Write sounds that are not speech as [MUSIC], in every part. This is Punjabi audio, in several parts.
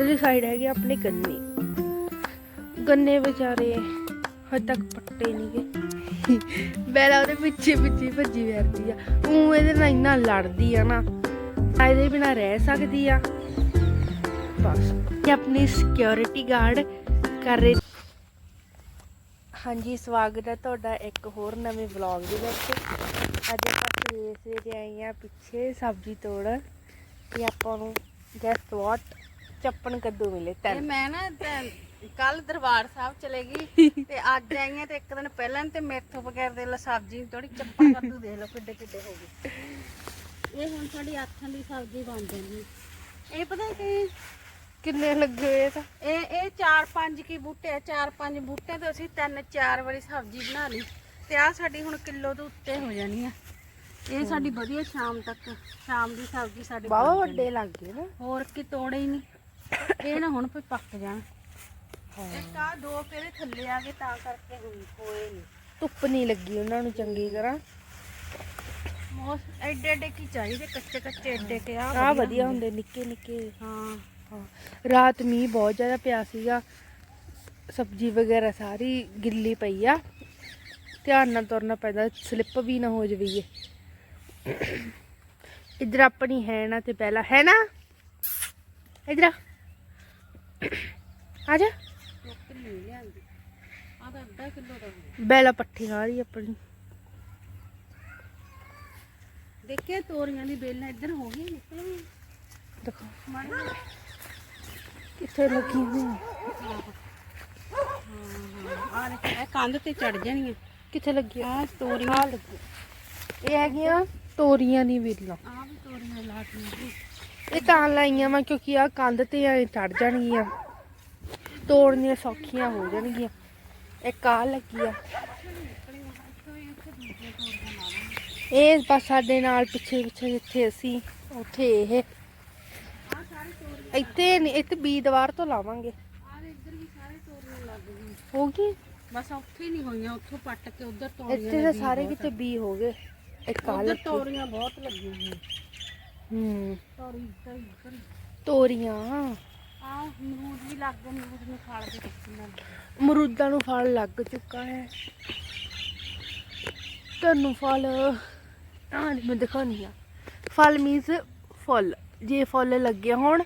ਇਧਰਲੀ ਸਾਈਡ ਹੈਗੇ ਆਪਣੇ ਗੰਨੇ। ਗੰਨੇ ਵਿਚਾਰੇ ਹਜੇ ਤੱਕ ਪੱਟੇ ਨਹੀਂ ਗਏ ਬੈਲਾ ਉਹਦੇ ਪਿੱਛੇ ਪਿੱਛੇ ਭੱਜੀ ਫਿਰਦੀ ਆ। ਉਹ ਇਹਦੇ ਨਾਲ ਇੰਨਾ ਲੜਦੀ ਆ ਨਾ ਇਹਦੇ ਬਿਨਾ ਰਹਿ ਸਕਦੀ ਆ। ਬਸ। ਇਹ ਆਪਣੀ ਸਿਕਿਉਰਿਟੀ ਗਾਰਡ ਕਰ ਰਹੀ। ਹਾਂਜੀ, ਸਵਾਗਤ ਹੈ ਤੁਹਾਡਾ ਇੱਕ ਹੋਰ ਨਵੇਂ ਵਲੌਗ ਦੇ ਵਿੱਚ। ਅੱਜ ਆਪਾਂ ਸਵੇਰੇ ਸਵੇਰੇ ਆਏ ਆ ਪਿੱਛੇ ਸਬਜ਼ੀ ਤੋੜਨ। ਤੇ ਆਪਾਂ ਨੂੰ ਗੈਸ ਵਾਟ ਚੱਪਣ ਕੱਦੂ ਮਿਲੇ ਇਹ ਤਿੰਨ। ਮੈਂ ਨਾ ਕੱਲ ਦਰਬਾਰ ਸਾਹਿਬ ਚਲੇ ਗਈ [LAUGHS] ਤੇ ਅੱਜ ਆਈ ਆ ਤੇ ਇੱਕ ਦਿਨ ਪਹਿਲਾਂ ਤੇ ਮੇਥੋਂ ਬਗੈਰ ਦੇ ਲਾ ਸਬਜ਼ੀ ਥੋੜੀ ਚੱਪਣ ਕੱਦੂ ਦੇਖ ਲਓ ਕਿੱਡੇ ਕਿੱਡੇ ਹੋ ਗਏ। ਇਹ ਹੁਣ ਸਾਡੀ ਆਥਾਂ ਦੀ ਸਬਜ਼ੀ ਬਣ ਜਾਣੀ ਇਹ ਪਤਾ ਕਿ? ਕਿੰਨੇ ਲੱਗੇ ਹੋਏ ਤਾਂ? ਇਹ ਇਹ ਚਾਰ ਪੰਜ ਕੀ ਬੂਟੇ ਆ ਚਾਰ ਪੰਜ ਬੂਟੇ ਤੇ ਅਸੀਂ ਤਿੰਨ ਚਾਰ ਵਾਰੀ ਸਬਜ਼ੀ ਬਣਾ ਲਈ ਤੇ ਆ ਸਾਡੀ ਹੁਣ ਕਿਲੋ ਤੋਂ ਉੱਤੇ ਹੋ ਜਾਣੀ ਆ। ਇਹ ਸਾਡੀ ਵਧੀਆ ਸ਼ਾਮ ਤੱਕ ਸ਼ਾਮ ਦੀ ਸਬਜ਼ੀ ਸਾਡੀ ਬਾਵਾ ਜਾਣੀ। ਵੱਡੇ ਲੱਗ ਗਏ ਨਾ। ਹੋਰ ਕੀ ਤੋੜੇ ਹੀ ਨਹੀਂ। ਇਹ ਨਾ ਹੁਣ ਕੋਈ ਪੱਕ ਜਾਣ। ਇੱਕ ਆ ਦੋ ਕਿਹੜੇ ਥੱਲੇ ਆ ਗਏ ਤਾਂ ਕਰਕੇ ਹੁਣ ਹੋਏ ਨਹੀਂ ਧੁੱਪ ਨਹੀਂ ਲੱਗੀ ਉਹਨਾਂ ਨੂੰ ਚੰਗੀ ਤਰ੍ਹਾਂ। ਮੋਸ ਐਡੇ ਐਡੇ ਕੀ ਚਾਹੀਦੇ ਕੱਚੇ ਕੱਚੇ ਐਡੇ ਕਿ ਆ ਆ ਵਧੀਆ ਹੁੰਦੇ ਨਿੱਕੇ ਨਿੱਕੇ। ਹਾਂ। ਹਾਂ। ਰਾਤ ਮੀਂਹ ਬਹੁਤ ਜ਼ਿਆਦਾ ਪਿਆ ਸੀਗਾ। ਸਬਜ਼ੀ ਵਗੈਰਾ ਸਾਰੀ ਗਿੱਲੀ ਪਈ ਆ। ਧਿਆਨ ਨਾਲ ਤੁਰਨਾ ਪੈਂਦਾ ਸਲਿੱਪ ਵੀ ਨਾ ਹੋ ਜਵੇ। ਇਧਰ ਆਪਣੀ ਹੈ ਨਾ ਤੇ ਪਹਿਲਾਂ ਹੈ ਨਾ? ਇਧਰ ਆ ਆ ਜਾ ਟੋਕਰੀ ਨਹੀਂ ਲਿਆਂਦੀ ਆ ਤਾਂ ਅੱਧਾ ਕਿਲੋ ਦਾ ਹੋਊ। ਬੈਲਾ ਪੱਠੀ ਨਾਲ ਹੀ ਆਪਣੀ ਦੇਖਿਆ ਤੋਰੀਆਂ ਦੀ ਬੇਲਾਂ ਇੱਧਰ ਹੋ ਗਈ ਨਿਕਲ ਗਈ ਦੇਖੋ ਮਾੜਾ ਕਿੱਥੇ ਲੱਗੀ ਹੋਈ ਆ ਦੇਖ ਇਹ ਕੰਧ ਤੇ ਚੜ ਜਾਣੀਆਂ ਕਿੱਥੇ ਲੱਗੀ ਆ ਤੋਰੀਆਂ ਆ ਲੱਗੀ ਇਹ ਹੈਗੀਆਂ ਤੋਰੀਆਂ ਦੀ ਵੇਲਾਂ ਆ ਵੀ ਤੋਰੀਆਂ ਲਾਟੀਆਂ ਇਹ ਤਾਂ ਲਾਈਆਂ ਵਾ ਕਿਉਂਕਿ ਆ ਕੰਧ ਤੇ ਐ ਚੜ ਜਾਣਗੀਆਂ। ਤੋੜਨੀਆਂ ਸੌਖੀਆਂ ਹੋ ਜਾਣਗੀਆਂ। ਇੱਕ ਆ ਲੱਗੀ ਆ। ਇਹ ਬਸ ਸਾਡੇ ਨਾਲ ਪਿੱਛੇ ਪਿੱਛੇ ਜਿੱਥੇ ਅਸੀਂ ਉੱਥੇ ਇਹ। ਇੱਥੇ ਨਹੀਂ ਇੱਥੇ ਬੀ ਦੀਵਾਰ ਤੋਂ ਲਾਵਾਂਗੇ। ਆ ਇੱਧਰ ਵੀ ਸਾਰੇ ਤੋਰੀਆਂ ਲੱਗ ਗਈਆਂ ਹੋ ਗਈ? ਬਸ ਉੱਥੇ ਨਹੀਂ ਹੋਈਆਂ ਉੱਥੋਂ ਪੱਟ ਕੇ ਉਧਰ ਤੋਰੀਆਂ ਇੱਥੇ ਤਾਂ ਸਾਰੇ ਕਿਤੇ ਬੀ ਹੋ ਗਏ। ਇੱਕ ਆ ਲੱਗੀ। ਤੋਰੀਆਂ ਬਹੁਤ ਲੱਗੀਆਂ। ਹੂੰ ਤੋਰੀ ਇੱਧਰ ਇੱਧਰ ਤੋਰੀਆਂ। ਆ ਅਮਰੂਦ ਵੀ ਲੱਗ ਗਏ ਅਮਰੂਦ ਨੂੰ ਖਾਲ ਕੇ ਕੱਟਣਾ ਅਮਰੂਦਾਂ ਨੂੰ ਫਲ ਲੱਗ ਚੁੱਕਾ ਹੈ। ਤੁਹਾਨੂੰ ਫਲ ਆ ਮੈਂ ਦਿਖਾਉਂਦੀ ਆ ਫਲ ਮੀਨਸ ਫੁੱਲ। ਜੇ ਫੁੱਲ ਲੱਗੇ ਹੋਣ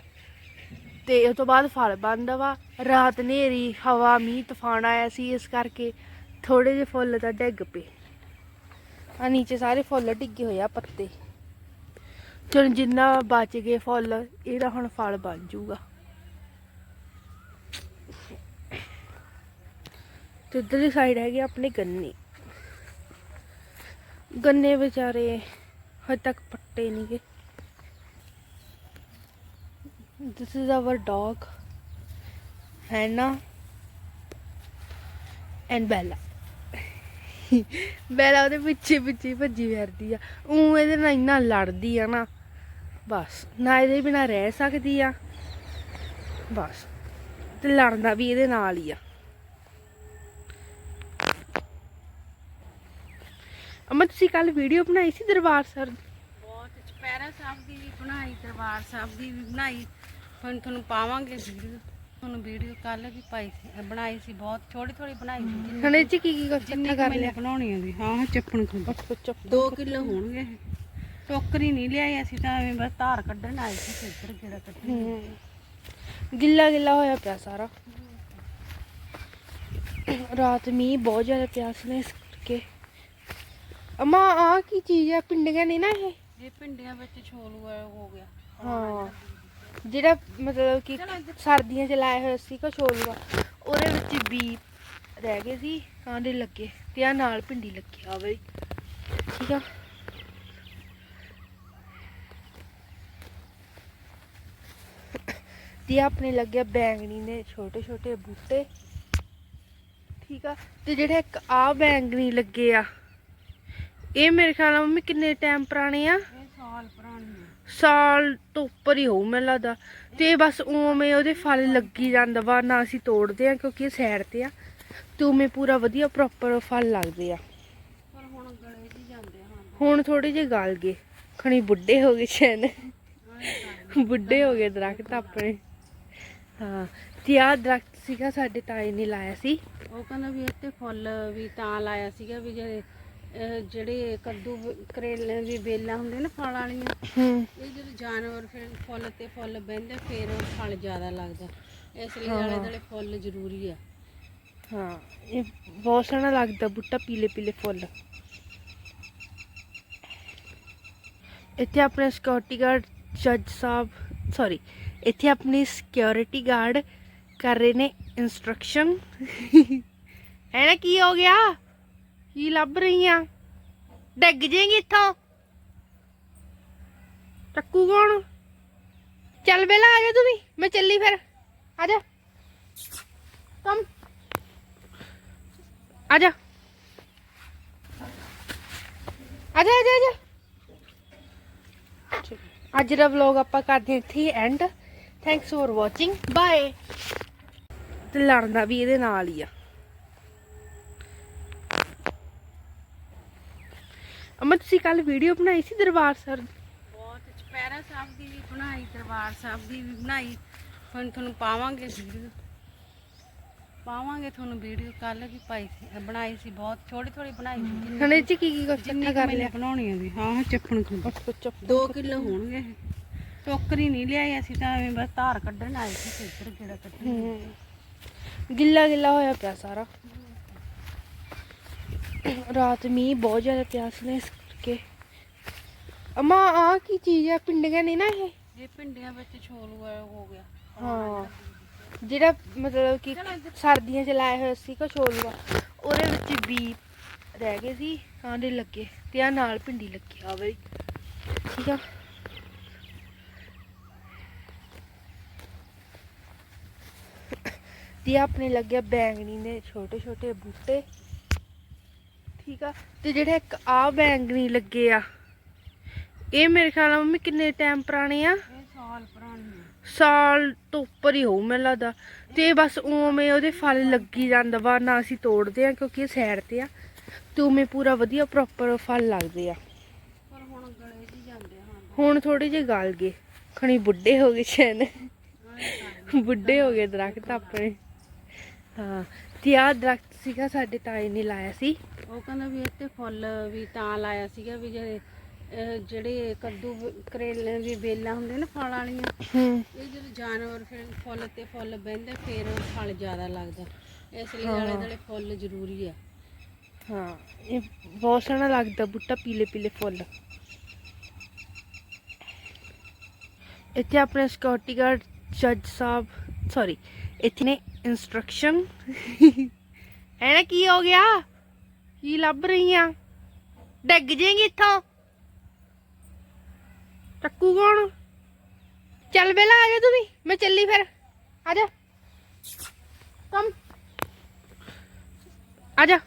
ਤੇ ਉਸ ਤੋਂ ਬਾਅਦ ਫਲ ਬਣਦਾ ਵਾ। ਰਾਤ ਹਨੇਰੀ, ਹਵਾ, ਮੀਂਹ, ਤੂਫਾਨ ਆਇਆ ਸੀ, ਇਸ ਕਰਕੇ ਥੋੜੇ ਜਿਹੇ ਫੁੱਲ ਤਾਂ ਡਿੱਗ ਪਏ। ਆ ਨੀਚੇ ਸਾਰੇ ਫੁੱਲ ਡਿੱਗੇ ਹੋਏ ਆ ਪੱਤੇ। ਚਲ ਜਿੰਨਾ ਬਚ ਗਏ ਫੁੱਲ, ਇਹਦਾ ਹੁਣ ਫਲ ਬਣ ਜਾਊਗਾ। ਤੇ ਇੱਧਰਲੀ ਸਾਈਡ ਹੈਗੇ ਆਪਣੇ ਗੰਨੇ। ਗੰਨੇ ਵਿਚਾਰੇ ਹਜੇ ਤੱਕ ਪੱਟੇ ਨਹੀਂ ਗਏ। This is our dog Hanna and Bella Bella ਉਹਦੇ ਪਿੱਛੇ ਪਿੱਛੇ ਭੱਜੀ ਫਿਰਦੀ ਆ। ਉਹ ਇਹਦੇ ਨਾਲ ਇੰਨਾ ਲੜਦੀ ਆ ਨਾ। ਬਸ ਨਾ ਇਹਦੇ ਬਿਨਾ ਰਹਿ ਸਕਦੀ ਆ। ਬਸ ਤੇ ਲੜਨਾ ਵੀ ਇਹਦੇ ਨਾਲ ਹੀ ਆ। ਅਮਾ ਤੁਸੀਂ ਕੱਲ ਵੀਡੀਓ ਬਣਾਈ ਸੀ ਦਰਬਾਰ ਸਰ? ਬਹੁਤ ਚਪੈਰਾ ਸਾਹਿਬ ਦੀ ਵੀ ਬਣਾਈ ਦਰਬਾਰ ਸਾਹਿਬ ਦੀ ਵੀ ਬਣਾਈ। ਹੁਣ ਤੁਹਾਨੂੰ ਪਾਵਾਂਗੇ ਵੀਡੀਓ। ਤੁਹਾਨੂੰ ਵੀਡੀਓ ਕੱਲ ਵੀ ਪਾਈ ਸੀ ਬਣਾਈ ਸੀ ਬਹੁਤ ਥੋੜੀ ਥੋੜੀ ਬਣਾਈ ਸੀ। ਹੁਣ ਚ ਕੀ ਕੀ ਇਕੱਠਾ ਕਰ ਲਿਆ? ਬਣਾਉਣੀ ਆਉਂਦੀ ਹਾਂ ਚੱਪਣ ਚੁੱਪ 2 ਕਿਲੋ ਹੋਣਗੇ। ਟੋਕਰੀ ਨਹੀਂ ਲਿਆਈ ਅਸੀਂ ਤਾਂ ਐਵੇਂ ਬਸ ਧਾਰ ਕੱਢਣ ਆਏ ਸੀ ਤੇ ਇੱਧਰ ਕਿਹੜਾ ਕੱਢਣ ਗਿੱਲਾ ਗਿੱਲਾ ਹੋਇਆ ਪਿਆ ਸਾਰਾ। ਰਾਤ ਮੀਂਹ ਬਹੁਤ ਜ਼ਿਆਦਾ ਪਿਆ ਸੀ ਨਾ ਇਸ ਕਰਕੇ। ਅਮਾ ਆ ਕੀ ਚੀਜ਼ ਆ? ਪਿੰਡੀਆਂ ਨਹੀਂ ਨਾ ਇਹ? ਇਹ ਪਿੰਡੀਆਂ ਵਿੱਚ ਛੋਲੂ ਆ ਹੋ ਗਿਆ। ਹਾਂ। ਜਿਹੜਾ ਮਤਲਬ ਕਿ ਸਰਦੀਆਂ ਚ ਲਾਇਆ ਹੋਇਆ ਸੀ ਕਛੋਲੂਆ ਉਹਦੇ ਵਿੱਚ ਬੀ ਰਹਿ ਗਏ ਸੀ ਕਾਂਡੇ ਲੱਗੇ ਤੇ ਆ ਨਾਲ ਭਿੰਡੀ ਲੱਗੀ। ਆ ਬਈ। ਠੀਕ ਆ। ਤੇ ਆਪਣੇ ਲੱਗਿਆ ਬੈਂਗਣੀ ਨੇ ਛੋਟੇ ਛੋਟੇ ਬੂਟੇ। ਠੀਕ ਆ? ਤੇ ਜਿਹੜੇ ਇੱਕ ਆ ਬੈਂਗਣੀ ਲੱਗੇ ਆ ਇਹ ਮੇਰੇ ਖਿਆਲ ਨਾਲ ਮੰਮੀ ਕਿੰਨੇ ਟਾਈਮ ਪੁਰਾਣੇ ਆ? ਸਾਲ ਪੁਰਾਣੀ ਆ। ਸਾਲ ਤੋਂ ਉੱਪਰ ਹੀ ਹੋਊ ਮੈਨੂੰ ਲੱਗਦਾ। ਤੇ ਬਸ ਉਵੇਂ ਉਹਦੇ ਫਲ ਲੱਗੀ ਜਾਂਦਾ ਵਾ ਨਾ ਅਸੀਂ ਤੋੜਦੇ ਆ ਕਿਉਂਕਿ ਇਹ ਸਾਈਡ ਤੇ ਆ। ਤੇ ਉਵੇਂ ਪੂਰਾ ਵਧੀਆ ਪ੍ਰੋਪਰ ਫਲ ਲੱਗਦੇ ਆ। ਪਰ ਹੁਣ ਗਲੇ ਜੀ ਜਾਂਦੇ ਆ ਹਾਂ। ਹੁਣ ਥੋੜੇ ਜਿਹੇ ਗਲ ਗਏ ਖਣੀ ਬੁੱਢੇ ਹੋ ਗਏ ਸ਼ੈਨ ਬੁੱਢੇ ਹੋ ਗਏ ਦਰਖਤ ਆਪਣੇ। ਹਾਂ ਤੇ ਆਹ ਦਰਖਤ ਸੀਗਾ ਸਾਡੇ ਤਾਏ ਨੇ ਲਾਇਆ ਸੀ। ਉਹ ਕਹਿੰਦਾ ਵੀ ਇੱਥੇ ਫੁੱਲ ਵੀ ਤਾਂ ਲਾਇਆ ਸੀਗਾ ਵੀ ਜਿਹੜੇ ਅਹ ਜਿਹੜੇ ਕੱਦੂ ਵ- ਕਰੇਲੇ ਦੀ ਬੇਲਾਂ ਹੁੰਦੀਆਂ ਨਾ ਫਲ ਵਾਲੀਆਂ ਹੂੰ। ਇਹ ਜਦੋਂ ਜਾਨਵਰ ਫਿਰ ਫੁੱਲ ਤੇ ਫੁੱਲ ਬਹਿੰਦੇ ਫਿਰ ਫਲ ਜ਼ਿਆਦਾ ਲੱਗਦਾ। ਇਸ ਲਈ। ਆਲੇ ਦੁਆਲੇ ਫੁੱਲ ਜ਼ਰੂਰੀ ਆ। ਹਾਂ ਇਹ ਬਹੁਤ ਸੋਹਣਾ ਲੱਗਦਾ ਬੂਟਾ ਪੀਲੇ ਪੀਲੇ ਫੁੱਲ। ਇੱਥੇ ਆਪਣੇ ਸਿਕਿਉਰਿਟੀ ਗਾਰਡ ਜੱਜ ਸਾਹਿਬ ਸੌਰੀ ਇੱਥੇ ਆਪਣੀ ਸਿਕਿਉਰਿਟੀ ਗਾਰਡ ਕਰ ਰਹੇ ਨੇ ਇਨਸਟਰਕਸ਼ਨ ਹੈ ਨਾ ਕੀ ਹੋ ਗਿਆ ਕੀ ਲੱਭ ਰਹੀ ਆ ਡਿੱਗ ਜੇਗੀ ਇੱਥੋਂ ਚੱਕੂ ਕੌਣ ਚੱਲ ਬੇਲਾ ਆ ਜਾ ਤੂੰ ਵੀ ਮੈਂ ਚੱਲੀ ਫਿਰ ਆ ਜਾ ਕਮ ਆ ਜਾ ਆ ਜਾ ਆ ਜਾ, ਆ ਜਾ ਅੱਜ ਦਾ ਵਲੌਗ ਆਪਾਂ ਕਰਦੇ ਹਾਂ ਇੱਥੇ and thanks for watching bye ਤੇ ਲੜਨਾ ਵੀ ਇਹਦੇ ਨਾਲ ਹੀ ਆ। ਅਮਾ ਤੁਸੀਂ ਕੱਲ ਵੀਡੀਓ ਬਣਾਈ ਸੀ ਦਰਬਾਰ ਸਰ ਬਹੁਤ ਚਪੈਰਾ ਸਾਹਿਬ ਦੀ ਵੀ ਬਣਾਈ ਦਰਬਾਰ ਸਾਹਿਬ ਦੀ ਵੀ ਬਣਾਈ। ਹੁਣ ਤੁਹਾਨੂੰ ਪਾਵਾਂਗੇ ਵੀਡੀਓ ਪਾਵਾਂਗੇ ਤੁਹਾਨੂੰ ਵੀਡੀਓ ਕੱਲ ਵੀ ਪਾਈ ਸੀ ਬਣਾਈ ਸੀ ਬਹੁਤ। ਥੋੜੀ ਥੋੜੀ ਬਣਾਈ ਸੀ। ਹੁਣ ਇਹ ਚ ਕੀ ਕੀ ਜਿੰਨੀ ਇਕੱਠਾ ਕਰ ਲਿਆ? ਬਣਾਉਣੀ ਆ ਵੀ ਹਾਂ ਚੱਪਣ ਖੁੰਦ। ਕੁਛ ਕੁਛ 2 ਕਿਲੋ ਹੋਣਗੇ ਇਹ। ਟੋਕਰੀ ਨਹੀਂ ਲਿਆਈ ਅਸੀਂ ਤਾਂ ਐਵੇਂ ਬਸ ਧਾਰ ਕੱਢਣ ਆਏ ਸੀ ਇੱਧਰ ਜਿਹੜਾ ਕੱਢਣ। ਗਿੱਲਾ ਗਿੱਲਾ ਹੋਇਆ ਪਿਆ ਸਾਰਾ। ਰਾਤ ਮੀਂਹ ਬਹੁਤ ਜ਼ਿਆਦਾ ਪਿਆ ਸੀ ਨਾ ਇਸ ਕਰਕੇ। ਅਮਾ ਆ ਕੀ ਚੀਜ਼ ਆ? ਪਿੰਡੀਆਂ ਨੇ ਨਾ ਇਹ? ਇਹ ਪਿੰਡੀਆਂ ਵਿੱਚ ਛੋਲ ਹੋ ਗਿਆ। ਹਾਂ ਜਿਹੜਾ ਮਤਲਬ ਕਿ ਸਰਦੀਆਂ ਚ ਲਾਇਆ ਹੋਇਆ ਸੀ ਕਛੋਲੂਆ ਉਹਦੇ ਵਿੱਚ ਬੀ ਰਹਿ ਗਏ ਸੀ। ਕਾਂਡੇ ਲੱਗੇ ਤੇ ਆ ਨਾਲ ਭਿੰਡੀ ਲੱਗੀ। ਆ ਬਈ। ਠੀਕ ਆ। ਤੇ ਆਪਣੇ ਲੱਗਿਆ ਬੈਂਗਣੀ ਦੇ ਛੋਟੇ ਛੋਟੇ ਬੂਟੇ। ਠੀਕ ਆ? ਤੇ ਜਿਹੜੇ ਇੱਕ ਆ ਬੈਂਗਣੀ ਲੱਗੇ ਆ ਇਹ ਮੇਰੇ ਖਿਆਲ ਨਾਲ ਮੰਮੀ ਕਿੰਨੇ ਟਾਈਮ ਪੁਰਾਣੇ ਆ? ਸਾਲ ਪੁਰਾਣੀ ਆ। ਸਾਲ ਤੋਂ ਉੱਪਰ ਹੀ ਹੋਊ ਮੈਨੂੰ ਲੱਗਦਾ। ਤੇ ਬਸ ਉਵੇਂ ਉਹਦੇ ਫਲ ਲੱਗੀ ਜਾਂਦਾ ਵਾ ਨਾ ਅਸੀਂ ਤੋੜਦੇ ਆ ਕਿਉਂਕਿ ਇਹ ਸਾਈਡ ਤੇ ਆ। ਤੇ ਉਵੇਂ ਪੂਰਾ ਵਧੀਆ ਪ੍ਰੋਪਰ ਫਲ ਲੱਗਦੇ ਆ। ਪਰ ਹੁਣ ਗਲੇ ਜੀ ਜਾਂਦੇ ਹਾਂ। ਹੁਣ ਥੋੜੇ ਜਿਹੇ ਗਲ ਗਏ। ਖਣੀ ਬੁੱਢੇ ਹੋ ਗਏ ਸ਼ੈਨ ਬੁੱਢੇ ਹੋ ਗਏ ਦਰਖਤ ਆਪਣੇ। ਹਾਂ ਤੇ ਆਹ ਦਰਖਤ ਸੀਗਾ ਸਾਡੇ ਤਾਏ ਨੇ ਲਾਇਆ ਸੀ। ਉਹ ਕਹਿੰਦਾ ਵੀ ਇੱਥੇ ਫੁੱਲ ਵੀ ਤਾਂ ਲਾਇਆ ਸੀਗਾ ਵੀ ਜਿਹੜੇ ਅਹ ਜਿਹੜੇ ਕੱਦੂ ਵ- ਕਰੇਲੇ ਦੀ ਬੇਲਾਂ ਹੁੰਦੀਆਂ ਨਾ ਫਲ ਵਾਲੀਆਂ ਹੂੰ। ਇਹ ਜਦੋਂ ਜਾਨਵਰ ਫਿਰ ਫੁੱਲ ਤੇ ਫੁੱਲ ਬਹਿੰਦੇ ਫਿਰ ਫਲ ਜ਼ਿਆਦਾ ਲੱਗਦਾ। ਇਸ ਲਈ। ਆਲੇ ਦੁਆਲੇ ਫੁੱਲ ਜ਼ਰੂਰੀ ਆ। ਹਾਂ ਇਹ ਬਹੁਤ ਸੋਹਣਾ ਲੱਗਦਾ ਬੂਟਾ ਪੀਲੇ ਪੀਲੇ ਫੁੱਲ। ਇੱਥੇ ਆਪਣੇ ਸਿਕਿਉਰਿਟੀ ਗਾਰਡ ਜੱਜ ਸਾਹਿਬ ਸੌਰੀ ਇੱਥੇ ਨੇ ਇਨਸਟਰਕਸ਼ਨ ਹੈ ਕੀ ਹੋ ਗਿਆ? ਕੀ ਲੱਭ ਰਹੀ ਆ ਡਿੱਗ ਜੇਗੀ ਇੱਥੋਂ? ਚੱਕੂ ਕੌਣ? ਚੱਲ ਬੇਲਾ ਆ ਜਾ ਤੂੰ ਵੀ। ਮੈਂ ਚੱਲੀ ਫਿਰ। ਆ ਜਾ। ਕਮ। ਆ ਜਾ।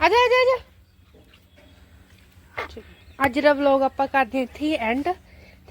ਆ ਜਾ ਆ ਜਾ, ਅੱਜ ਦਾ ਵਲੌਗ ਆਪਾਂ ਕਰਦੇ ਹਾਂ ਇੱਥੇ and